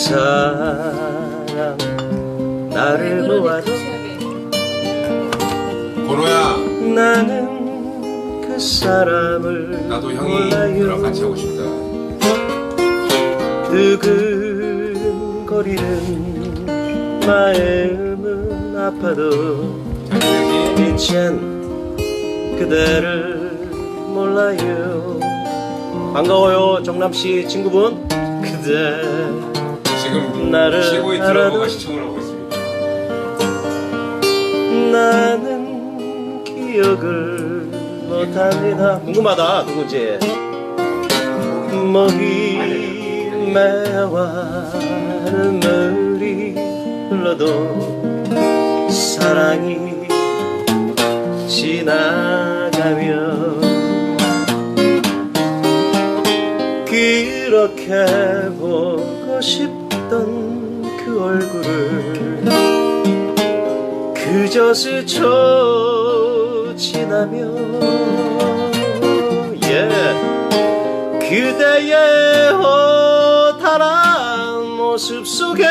사람 나를 보아도 보로야. 나는 그 사람을 나도 형이 너랑 같이 하고 싶다. 두근거리는 마음은 아파도 잊지 그대를 몰라요. 반가워요 정남씨 친구분. 그대 지금 나를 알아도- 드라마가 시청을 하고 있습니다. 나는 기억을 못합니다 궁금하다 누구지 매와 눈물이 흘러도 사랑이 지나가면 그렇게 보고 싶 던 그 얼굴을 그저 스쳐 지나면 예 그대의 허탈한 모습 속에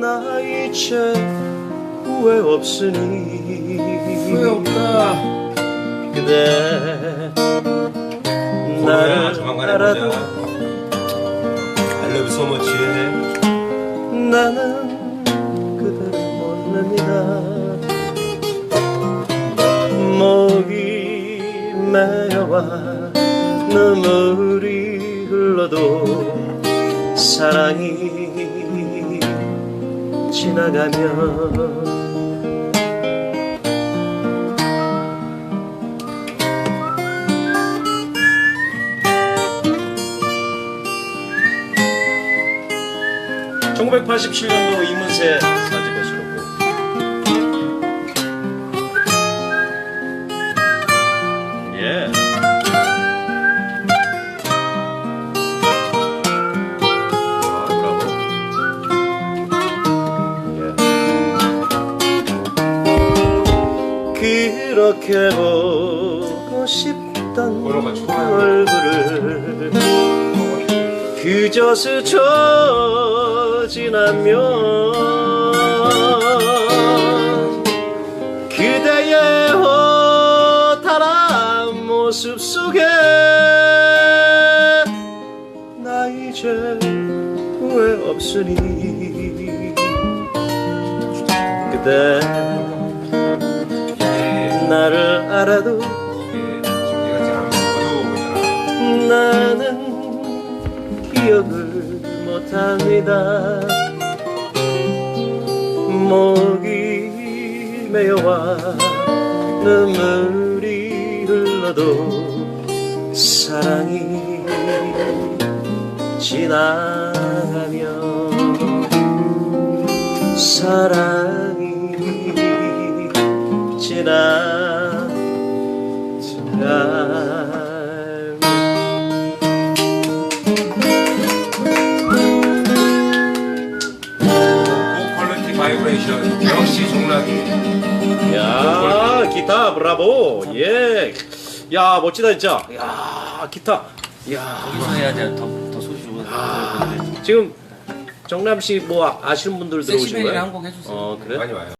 나 이제 후회 없으니 후회 없다. 그대. 조만간에 알아도 so much. 나는 그대를 모릅니다 목이 메어와 눈물이 흘러도 사랑이 지나가면 (1987년도) 이문세 사집에 수록곡 예. 아. 예. 그렇게 보고 싶던. 얼굴을 그저 스쳐 지나면 그대의 허탈한 모습 속에 나 이제 후회 없으니 그대 예. 나를 알아도 예. 나는 기억을 못합니다. 목이 메어와 눈물이 흘러도 사랑이 지나가면 사랑이 지나 역시 종락이 야 기타 브라보 예 야 멋지다 진짜 야 기타 야 여기서 해야 돼. 더, 더 소리 좋은. 아, 지금 정남 씨 뭐 아시는 분들 들어오신 거예요? 한곡 해주세요. 어 그래? 많이 와요.